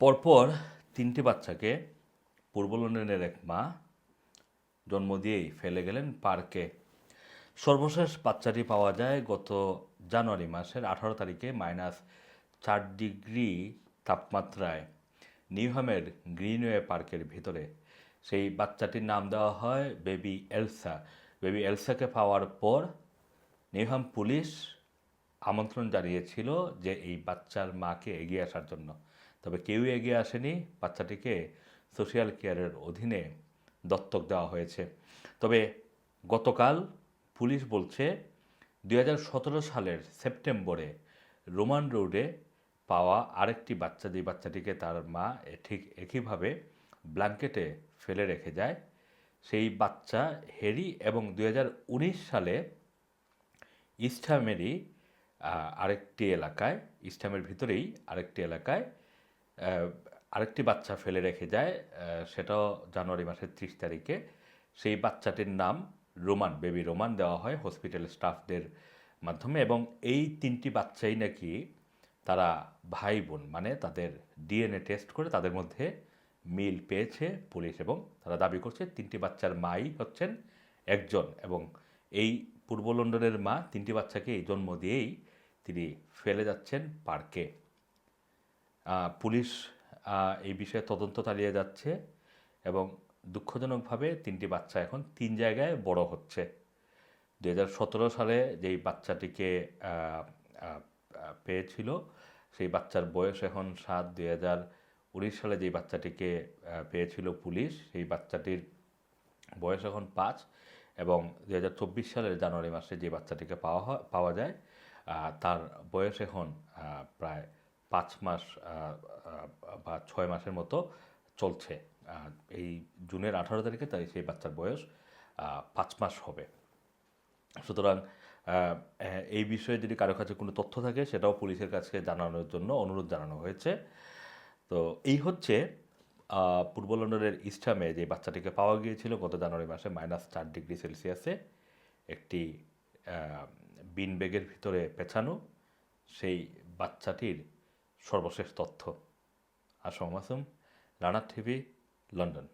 পরপর তিনটি বাচ্চাকে পূর্ব লন্ডনের এক মা জন্ম দিয়েই ফেলে গেলেন পার্কে। সর্বশেষ বাচ্চাটি পাওয়া যায় গত জানুয়ারি মাসের আঠারো তারিখে মাইনাস চার ডিগ্রি তাপমাত্রায় নিউহামের গ্রিনওয়ে পার্কের ভিতরে। সেই বাচ্চাটির নাম দেওয়া হয় বেবি এলসা। বেবি এলসাকে পাওয়ার পর নিউহাম পুলিশ আমন্ত্রণ জানিয়েছিল যে এই বাচ্চার মাকে এগিয়ে আসার জন্য। তবে কেউই এগিয়ে আসেনি। বাচ্চাটিকে সোশিয়াল কেয়ারের অধীনে দত্তক দেওয়া হয়েছে। তবে গতকাল পুলিশ বলছে দু হাজার সতেরো সালের সেপ্টেম্বরে রোমান রোডে পাওয়া আরেকটি বাচ্চা যে বাচ্চাটিকে তার মা ঠিক একইভাবে ব্ল্যাঙ্কেটে ফেলে রেখে যায় সেই বাচ্চা হেরি এবং দু হাজার উনিশ সালে ইস্টহামেরই আহ, আরেকটি এলাকায় ইস্টহামের ভিতরেই আরেকটি এলাকায় আরেকটি বাচ্চা ফেলে রেখে যায় সেটাও জানুয়ারি মাসের ত্রিশ তারিখে। সেই বাচ্চাটির নাম রোমান, বেবি রোমান দেওয়া হয় হসপিটাল স্টাফদের মাধ্যমে এবং এই তিনটি বাচ্চাই নাকি তারা ভাই বোন মানে তাদের ডিএনএ টেস্ট করে তাদের মধ্যে মিল পেয়েছে পুলিশ এবং তারা দাবি করছে তিনটি বাচ্চার মাই হচ্ছেন একজন এবং এই পূর্ব লন্ডনের মা তিনটি বাচ্চাকে এই জন্ম দিয়েই তিনি ফেলে যাচ্ছেন পার্কে। পুলিশ এই বিষয়ে তদন্ত চালিয়ে যাচ্ছে এবং দুঃখজনকভাবে তিনটি বাচ্চা এখন তিন জায়গায় বড় হচ্ছে। দু হাজার সতেরো সালে যেই বাচ্চাটিকে পেয়েছিল, সেই বাচ্চার বয়স এখন সাত। দুই হাজার উনিশ সালে যেই বাচ্চাটিকে পেয়েছিল পুলিশ, সেই বাচ্চাটির বয়স এখন পাঁচ। এবং দু হাজার চব্বিশ সালের জানুয়ারি মাসে যে বাচ্চাটিকে পাওয়া পাওয়া যায় তার বয়স এখন প্রায় পাঁচ মাস বা ছয় মাসের মতো চলছে। এই জুনের আঠারো তারিখে তাই সেই বাচ্চার বয়স পাঁচ মাস হবে। সুতরাং এই বিষয়ে যদি কারও কাছে কোনো তথ্য থাকে, সেটাও পুলিশের কাছে জানানোর জন্য অনুরোধ জানানো হয়েছে। তো এই হচ্ছে পূর্ব লন্ডনের ইস্টামে যে বাচ্চাটিকে পাওয়া গিয়েছিল, গত জানুয়ারি মাসে মাইনাস চার ডিগ্রি সেলসিয়াসে একটি বিন ব্যাগের ভিতরে পেছানো সেই বাচ্চাটির সর্বশেষ তথ্য। Assam আসুম Rana TV London.